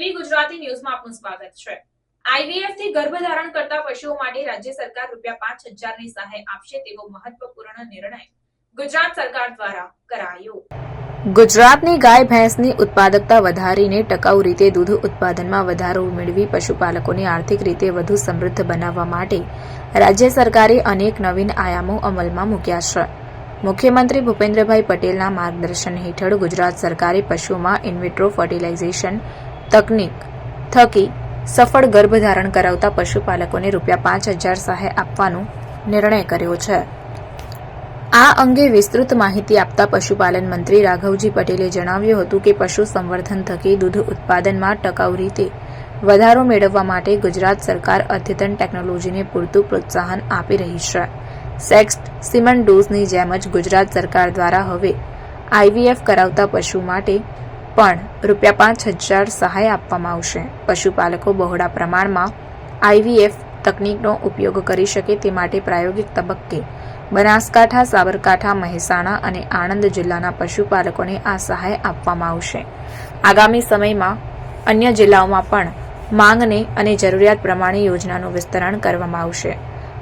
ન્યૂઝમાં આપનું સ્વાગત છે. આઈવીએફથી ગર્ભધારણ કરતા પશુઓ માટે રાજ્ય સરકાર રૂપિયા પાંચ હજારની સહાય આપશે તેવો મહત્વપૂર્ણ નિર્ણય ગુજરાત સરકાર દ્વારા કરાયો. ગુજરાતની ગાય ભેંસની ઉત્પાદકતા વધારીને ટકાઉ રીતે દૂધ ઉત્પાદનમાં વધારો મેળવી પશુપાલકોને આર્થિક રીતે વધુ સમૃદ્ધ બનાવવા માટે રાજ્ય સરકારે અનેક નવીન આયામો અમલમાં મૂક્યા છે. મુખ્યમંત્રી ભૂપેન્દ્રભાઈ પટેલના માર્ગદર્શન હેઠળ ગુજરાત સરકારે પશુઓમાં ઇન્વિટ્રો ફર્ટિલાઇઝેશન તકનીક થકી સફળ ગર્ભધારણ કરાવતા પશુપાલકોને રૂપિયા પાંચ હજાર સહાય આપવાનો નિર્ણય કર્યો છે. આ અંગે વિસ્તૃત માહિતી આપતા પશુપાલન મંત્રી રાઘવજી પટેલે જણાવ્યું હતું કે પશુ સંવર્ધન થકી દૂધ ઉત્પાદનમાં ટકાઉ રીતે વધારો મેળવવા માટે ગુજરાત સરકાર અદ્યતન ટેકનોલોજીને પૂરતું પ્રોત્સાહન આપી રહી છે. સેક્સ સિમન ડોઝની જેમ જ ગુજરાત સરકાર દ્વારા હવે આઈવીએફ કરાવતા પશુ માટે પણ રૂપિયા પાંચ હજાર સહાય આપવામાં આવશે. પશુપાલકો બહોળા પ્રમાણમાં આઈવીએફ તકનીકનો ઉપયોગ કરી શકે તે માટે પ્રાયોગિક તબક્કે બનાસકાંઠા, સાબરકાંઠા, મહેસાણા અને આણંદ જિલ્લાના પશુપાલકોને આ સહાય આપવામાં આવશે. આગામી સમયમાં અન્ય જિલ્લાઓમાં પણ માંગને અને જરૂરિયાત પ્રમાણે યોજનાનું વિસ્તરણ કરવામાં આવશે.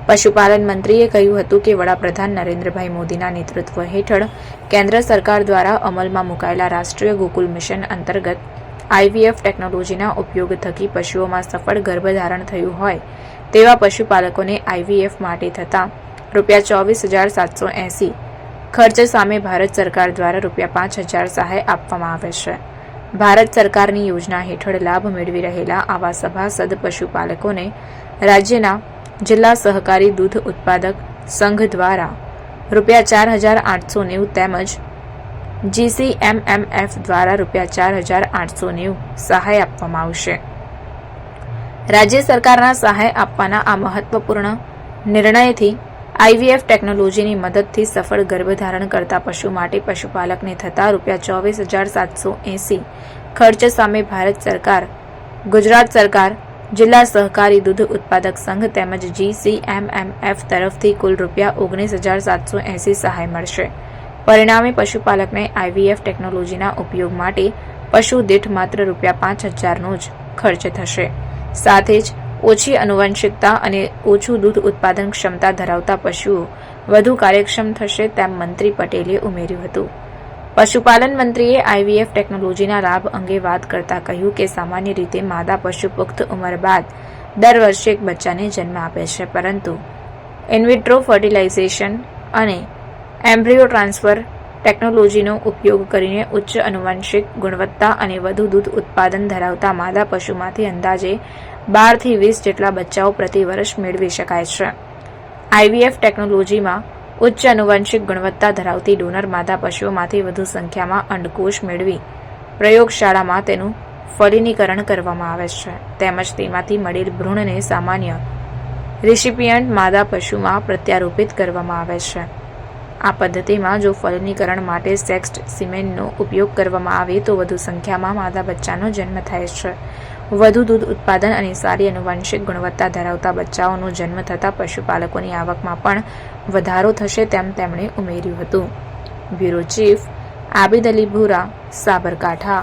પશુપાલન મંત્રીએ કહ્યું હતું કે વડાપ્રધાન નરેન્દ્રભાઈ મોદીના નેતૃત્વ હેઠળ કેન્દ્ર સરકાર દ્વારા અમલમાં મુકાયેલા રાષ્ટ્રીય ગોકુલ મિશન અંતર્ગત આઈવીએફ ટેકનોલોજીના ઉપયોગ થકી પશુઓમાં સફળ ગર્ભધારણ થયું હોય તેવા પશુપાલકોને આઈવીએફ માટે થતા રૂપિયા ચોવીસ હજાર સાતસો એંસી ખર્ચ સામે ભારત સરકાર દ્વારા રૂપિયા પાંચ હજાર સહાય આપવામાં આવે છે. ભારત સરકારની યોજના હેઠળ લાભ મેળવી રહેલા આવા સભાસદ પશુપાલકોને રાજ્યના જિલ્લા સહકારી દૂધ ઉત્પાદક સંઘ દ્વારા રૂપિયા ચાર હજાર આઠસો નેવું તેમજ જીસીએમએમએફ દ્વારા રૂપિયા ચાર હજાર આઠસો નેવું સહાય આપવામાં આવશે. રાજ્ય સરકારના સહાય આપવાના આ મહત્વપૂર્ણ નિર્ણયથી આઈવીએફ ટેકનોલોજીની મદદથી સફળ ગર્ભધારણ કરતા પશુ માટે પશુપાલકને થતા રૂપિયા ચોવીસ હજાર સાતસો એંસી ખર્ચ સામે ભારત સરકાર, ગુજરાત સરકાર જિલ્લા સહકારી દૂધ ઉત્પાદક સંઘ તેમજ જીસીએમએમએફ તરફથી કુલ રૂપિયા ઓગણીસ હજાર સાતસો એંસી સહાય મળશે. પરિણામે પશુપાલકને આઈવીએફ ટેકનોલોજીના ઉપયોગ માટે પશુ દીઠ માત્ર રૂપિયા પાંચ હજારનો જ ખર્ચ થશે. સાથે જ ઓછી આનુવંશિકતા અને ઓછું દૂધ ઉત્પાદન ક્ષમતા ધરાવતા પશુઓ વધુ કાર્યક્ષમ થશે તેમ મંત્રી પટેલે ઉમેર્યું હતું. પશુપાલન મંત્રીએ આઈવીએફ ટેકનોલોજીના લાભ અંગે વાત કરતા કહ્યું કે સામાન્ય રીતે માદા પશુ પુખ્ત ઉંમર બાદ દર વર્ષે એક બચ્ચાને જન્મ આપે છે, પરંતુ ઇન્વિટ્રો ફર્ટિલાઇઝેશન અને એમ્બ્રિયો ટ્રાન્સફર ટેકનોલોજીનો ઉપયોગ કરીને ઉચ્ચ આનુવંશિક ગુણવત્તા અને વધુ દૂધ ઉત્પાદન ધરાવતા માદા પશુમાંથી અંદાજે બારથી વીસ જેટલા બચ્ચાઓ પ્રતિ વર્ષ મેળવી શકાય છે. આઈવીએફ ટેકનોલોજીમાં ઉચ્ચ આનુવંશિક ગુણવત્તા ધરાવતી ડોનર માદા પશુઓમાંથી વધુ સંખ્યામાં અંડકોષ મેળવી પ્રયોગશાળામાં તેનું ફલિનીકરણ કરવામાં આવે છે. તેમજ તેમાંથી મળેલ ભ્રૂણને સામાન્ય રિસિપિયન્ટ માદા પશુમાં પ્રત્યારોપિત કરવામાં આવે છે. આ પદ્ધતિમાં જો ફલનીકરણ માટે સેક્સ્ડ સિમેન્ટનો ઉપયોગ કરવામાં આવે તો વધુ સંખ્યામાં માદા બચ્ચાનો જન્મ થાય છે. વધુ દૂધ ઉત્પાદન અને સારી આનુવંશિક ગુણવત્તા ધરાવતા બચ્ચાઓનો જન્મ થતાં પશુપાલકોની આવકમાં પણ વધારો થશે તેમ તેમણે ઉમેર્યું હતું. બ્યુરો ચીફ આબિદ અલી ભૂરા સાબરકાંઠા.